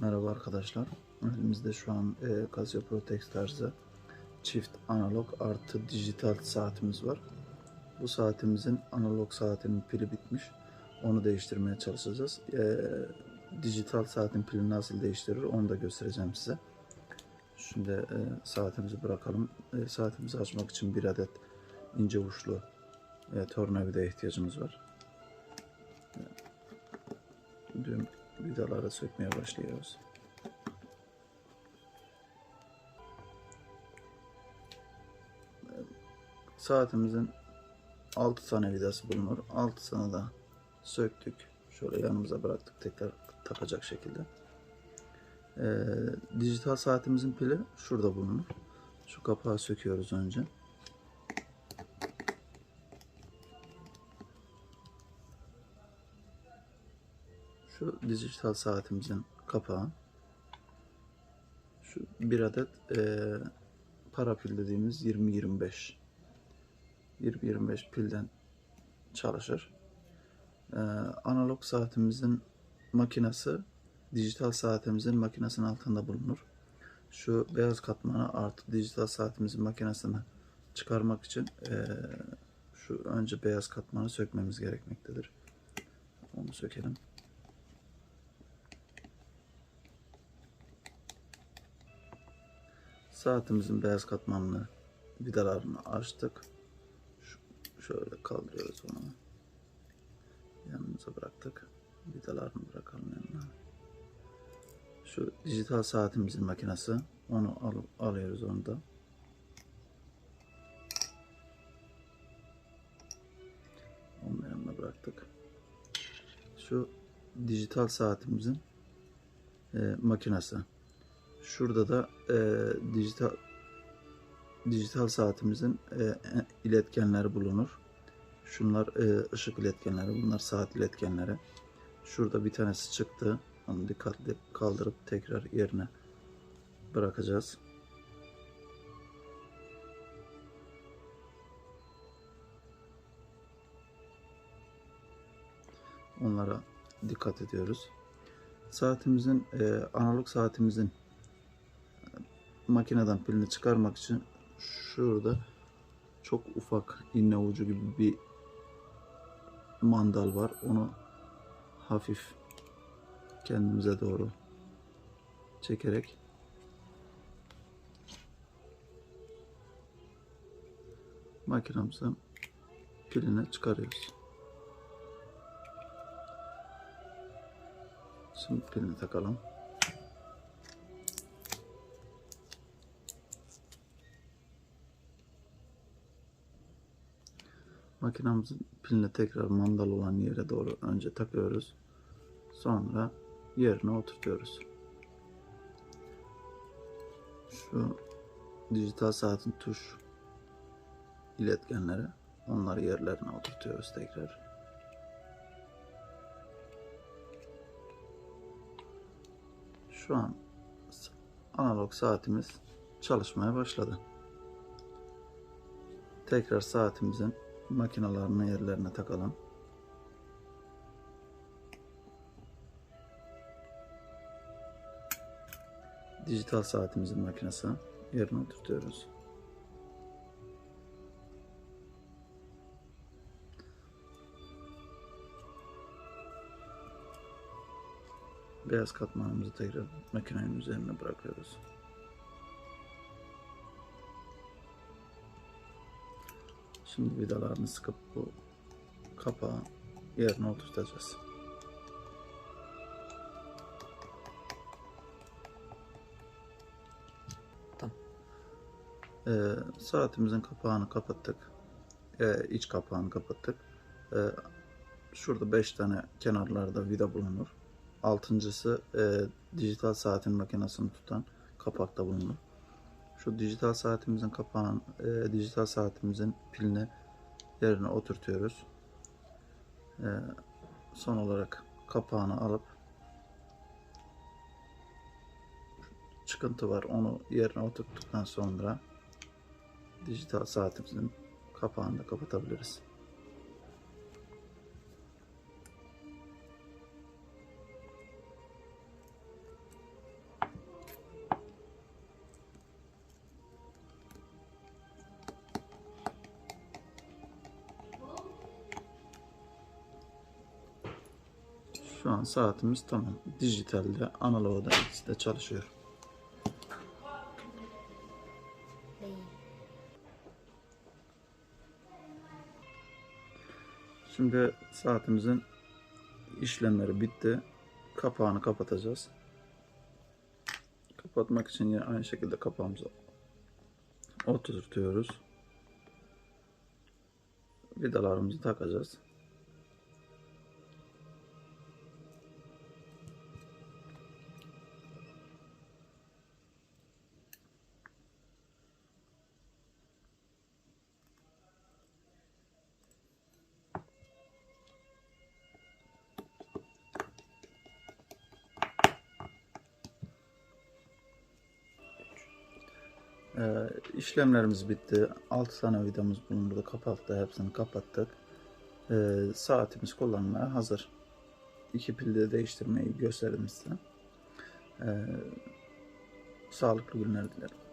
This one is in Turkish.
Merhaba arkadaşlar. Elimizde şu an e, Casio Protex tarzı çift analog artı dijital saatimiz var. Bu saatimizin analog saatinin pili bitmiş. Onu değiştirmeye çalışacağız. E, dijital saatin pilini nasıl değiştirir onu da göstereceğim size. Şimdi e, saatimizi bırakalım. E, saatimizi açmak için bir adet ince uçlu e, tornavida ihtiyacımız var. Düğüm vidaları sökmeye başlıyoruz. Saatimizin 6 tane vidası bulunur. 6 tane da söktük. Şöyle yanımıza bıraktık tekrar takacak şekilde. Ee, dijital saatimizin pili şurada bulunur. Şu kapağı söküyoruz önce. Şu dijital saatimizin kapağı. Şu bir adet eee para pil dediğimiz 20-25. 20-25 pilden çalışır. Eee, analog saatimizin makinesi dijital saatimizin makinesinin altında bulunur. Şu beyaz katmanı artı dijital saatimizin makinesini çıkarmak için eee, şu önce beyaz katmanı sökmemiz gerekmektedir. Onu sökelim. Saatimizin beyaz katmanlı vidalarını açtık. Şöyle kaldırıyoruz onu. Yanımıza bıraktık. Vidalarını bırakalım yanına. Şu dijital saatimizin makinesi. Onu al- alıyoruz onu da. Onu da yanına bıraktık. Şu dijital saatimizin e, makinesi. Şurada da e, dijital dijital saatimizin e, iletkenleri bulunur. Şunlar e, ışık iletkenleri, bunlar saat iletkenleri. Şurada bir tanesi çıktı. Onu dikkatli kaldırıp tekrar yerine bırakacağız. Onlara dikkat ediyoruz. Saatimizin e, analog saatimizin makineden pilini çıkarmak için şurada çok ufak iğne ucu gibi bir mandal var. Onu hafif kendimize doğru çekerek makinamızın pilini çıkarıyoruz. Şimdi pilini takalım. Makinamızın pilini tekrar mandal olan yere doğru önce takıyoruz. Sonra yerine oturtuyoruz. Şu dijital saatin tuş iletkenleri onları yerlerine oturtuyoruz tekrar. Şu an analog saatimiz çalışmaya başladı. Tekrar saatimizin makinalarını yerlerine takalım. Dijital saatimizin makinesi yerine oturtuyoruz. Beyaz katmanımızı tekrar makinenin üzerine bırakıyoruz. Şimdi vidalarını sıkıp bu kapağı yerine oturtacağız. Tamam. Ee, saatimizin kapağını kapattık. Ee, iç kapağını kapattık. Ee, şurada 5 tane kenarlarda vida bulunur. Altıncısı e, dijital saatin makinesini tutan kapakta bulunur. Şu dijital saatimizin kapağın, e, dijital saatimizin pilini yerine oturtuyoruz. E, son olarak kapağını alıp çıkıntı var onu yerine oturttuktan sonra dijital saatimizin kapağını da kapatabiliriz. Şu an saatimiz tamam. Dijitalde, analogda ikisi de çalışıyor. Şimdi saatimizin işlemleri bitti. Kapağını kapatacağız. Kapatmak için yine aynı şekilde kapağımızı oturtuyoruz. Vidalarımızı takacağız. Ee, işlemlerimiz bitti. 6 tane vidamız bulundu. Kapakta hepsini kapattık. Ee, saatimiz kullanmaya hazır. İki pilde değiştirmeyi gösterdim size. Ee, sağlıklı günler dilerim.